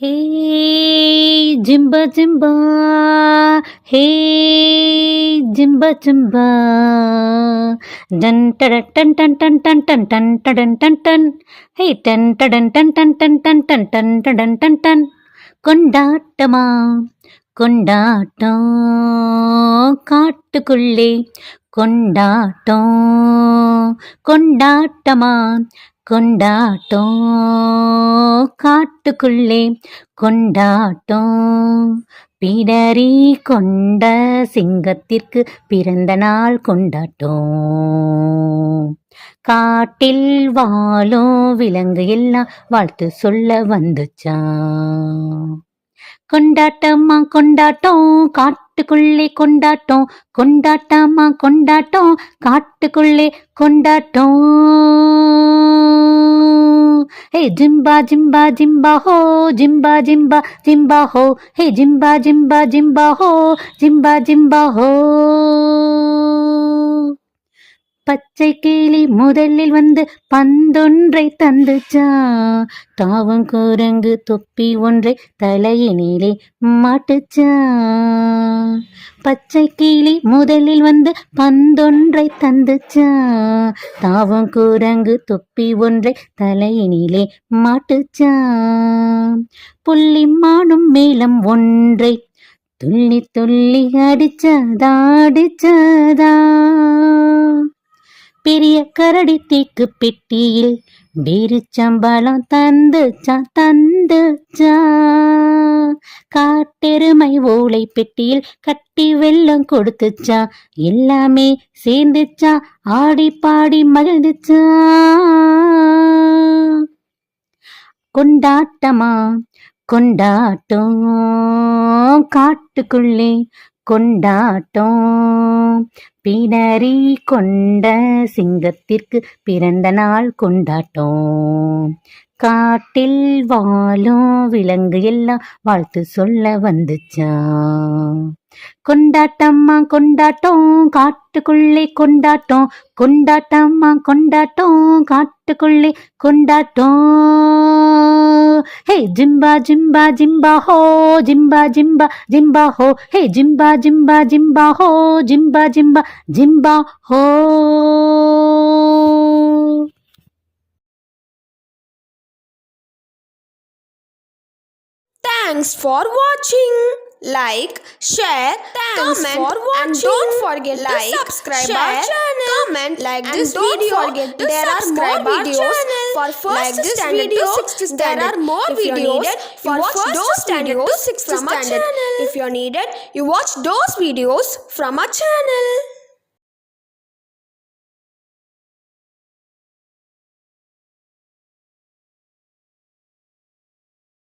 ஹே ஜிம்பா ஜிம்பா ஹே ஜிம்பா ஜிம்பா டன் டடன் டன் டன் டன் டன் டன் டன் டடன் டன் டன் ஹே டன் டடன் டன் டன் டன் டன் டன் டன் டடன் டன் டன் கொண்டாட்டமா கொண்டாட்டம் காட்டுக்குள்ளே கொண்டாட்டம் கொண்டாட்டமா கொண்டாட்டம் காட்டுக்குள்ளே கொண்டாட்டம். பிடரி கொண்ட சிங்கத்திற்கு பிறந்த நாள் கொண்டாட்டம். காட்டில் வாழும் விலங்கு எல்லாம் வாழ்த்து சொல்ல வந்துச்சான் கொண்டாட்டம்மா கொண்டாட்டம். காட்டுக்குள்ளே கொண்டாட்டம். கொண்டாட்டம்மா கொண்டாட்டம். காட்டுக்குள்ளே கொண்டாட்டம். ஹே ஜிம்பா ஜிம்பா ஜிம்பா ஹோ ஜிம்பா ஜிம்பா ஜிம்பா ஹோ. ஹே ஜிம்பா ஜிம்பா ஜிம்பா ஹோ ஜிம்பா ஜிம்பா ஹோ. பச்சை கிளி முதலில் வந்து பந்தொன்றை தந்துச்சா? தாவும் குரங்கு தொப்பி ஒன்றை தலையினிலே மாட்டுச்சா? பச்சை கிளி முதலில் வந்து பந்தொன்றை தந்துச்சா? தாவம் குரங்கு தொப்பி ஒன்றை தலையினிலே மாட்டுச்சா? புள்ளி மானும் மேலம் ஒன்றை துள்ளி துள்ளி அடிச்சதாடிச்சதா? பெரிய கரடி தீக்கு பெட்டியில் வீரு சம்பளம் தந்துச்சா வந்து ஜா காட்டெருமை ஓலை பெட்டியில் கட்டி வெள்ளம் கொடுத்துச்சா? எல்லாமே சேர்ந்துச்சா? ஆடி பாடி மகிழ்ந்துச்சா? கொண்டாட்டமா? கொண்டாட்டம். காட்டுக்குள்ளே கொண்டாட்டம். பிணறி கொண்ட சிங்கத்திற்கு பிறந்த நாள் கொண்டாட்டம். காட்டில் வாழும் விலங்கு எல்லாம் வாழ்த்து சொல்ல வந்துச்சான் கொண்டாட்டம்மா கொண்டாட்டம் காட்டுக்குள்ளே கொண்டாட்டம். கொண்டாட்டம்மா கொண்டாட்டம் காட்டுக்குள்ளே கொண்டாட்டம். ஹே ஜிம்பா ஜிம்பா ஜிம்பா ஹோ ஜிம்பா ஜிம்பா ஜிம்பா ஹோ. ஹே ஜிம்பா ஜிம்பா ஜிம்பா ஹோ ஜிம்பா ஜிம்பா Zimba Thanks for watching. Like, share, Thanks comment, for and don't forget like, to subscribe share, our channel. Comment, like and this don't video. Forget to there are more videos for first like this standard video, to sixth standard. There are more if videos needed, for first those standard videos to sixth from standard. Our channel. If you're needed, you watch those videos from our channel.